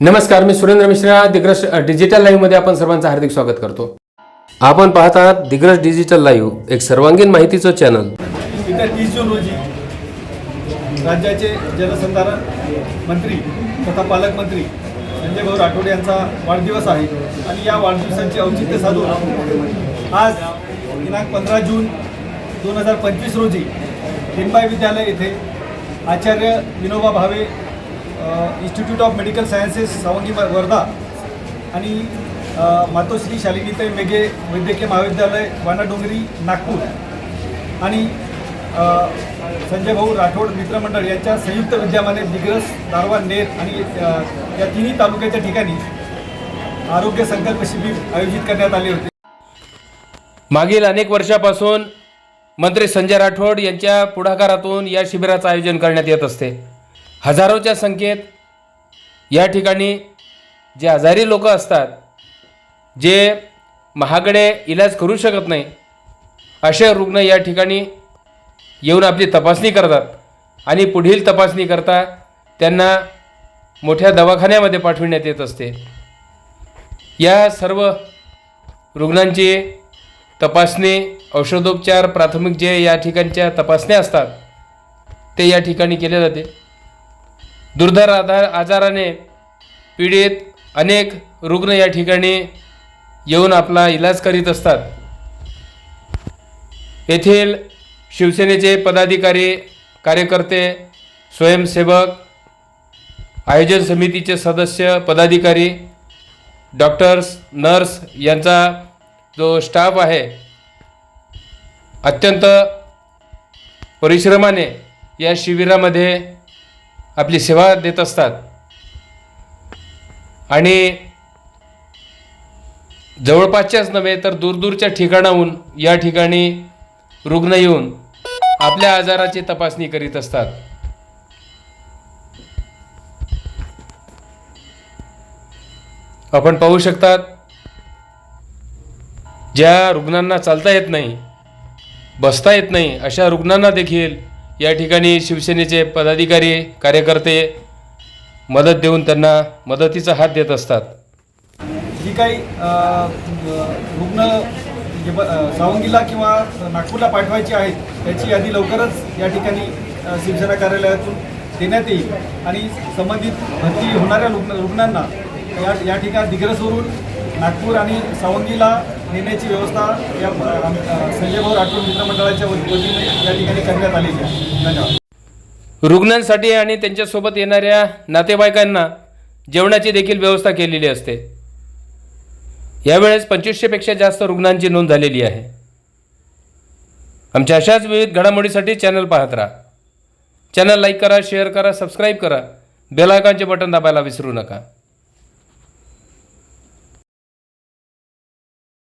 नमस्कार मी सुरेंद्र मिश्रा. दिग्रश डिजिटल लाईव्हमध्ये आपण सर्वांचं हार्दिक स्वागत करतो. आपण पाहत आहात दिग्रस डिजिटल लाईव्ह एक सर्वांगीण माहितीचं चॅनल. येत्या तीस जून रोजी राज्याचे जलसंधारण मंत्री तथा पालकमंत्री संजय भाऊ राठोड यांचा वाढदिवस आहे आणि या वाढदिवसाचे औचित्य साधून आज दिनांक पंधरा जून दोन हजार पंचवीस रोजी लिंबाई विद्यालय येथे Acharya Vinoba Bhave institute of medical sciences Sawangi Wardha. आणि मातोश्री शालिनीताई मेघे वैद्यकीय महाविद्यालय वानाडोंगरी नागपूर. आणि संजय भाऊ राठोड मित्रमंडळ यांच्या संयुक्त विद्यमाने दिग्रस दारवा नेर आणि या तिन्ही तालुक्याच्या ठिकाणी आरोग्य संकल्प शिबिर आयोजित करण्यात आले होते. मागील अनेक वर्षापासून मंत्री संजय राठोड यांच्या पुढाकारातून या शिबिराचं आयोजन करण्यात येत असते. हजारोच्या संख्येत या ठिकाणी जे आजारी लोक असतात जे महागडे इलाज करू शकत नाही असे रुग्ण या ठिकाणी येऊन आपली तपासणी करतात आणि पुढील तपासणी करता त्यांना मोठ्या दवाखान्यामध्ये पाठविण्यात येत असते. या सर्व रुग्णांची तपासणी औषधोपचार प्राथमिक जे या ठिकाणच्या तपासण्या असतात ते या ठिकाणी केले जाते. दुर्धर आधार आजाराने पीडित अनेक रुग्ण या ठिकाणी येऊन आपला इलाज करीत असतात. येथील शिवसेनेचे पदाधिकारी कार्यकर्ते स्वयंसेवक आयोजन समितीचे सदस्य पदाधिकारी डॉक्टर्स नर्स यांचा जो स्टाफ आहे अत्यंत परिश्रमाने या शिबिरामध्ये आपली सेवा देत असतात. आणि जवळपासच्याच नव्हे तर दूरदूरच्या ठिकाणाहून या ठिकाणी रुग्ण येऊन आपल्या आजाराची तपासणी करीत असतात. आपण पाहू शकतात ज्या रुग्णांना चालता येत नाही बसता येत नाही अशा रुग्णांना देखील या ठिकाणी शिवसेनेचे पदाधिकारी कार्यकर्ते मदत देऊन त्यांना मदतीचा हात देत असतात. जी काही रुग्ण म्हणजे, जे ब- सावंगीला किंवा नागपूरला पाठवायची आहेत त्याची यादी लवकरच या ठिकाणी शिवसेना कार्यालयातून देण्यात येईल. आणि संबंधित भरती होणाऱ्या रुग्ण रुग्णांना या या ठिकाणी दिग्रसवरून नागपूर आणि सावंगीला नेण्याची व्यवस्था या संजयभाऊ राठोड मित्रमंडळाच्या वतीने या ठिकाणी करण्यात आलेली आहे. धन्यवाद. रुग्णांसाठी आणि त्यांच्यासोबत येणाऱ्या नातेवाईकांना जेवणाची देखील व्यवस्था केलेली असते. यावेळेस पंचवीसशेपेक्षा जास्त रुग्णांची नोंद झालेली आहे. आमच्या अशाच विविध घडामोडीसाठी चॅनल पाहत राहा. चॅनल लाईक करा शेअर करा सबस्क्राईब करा. बेल आयकॉनचे बटन दाबायला विसरू नका.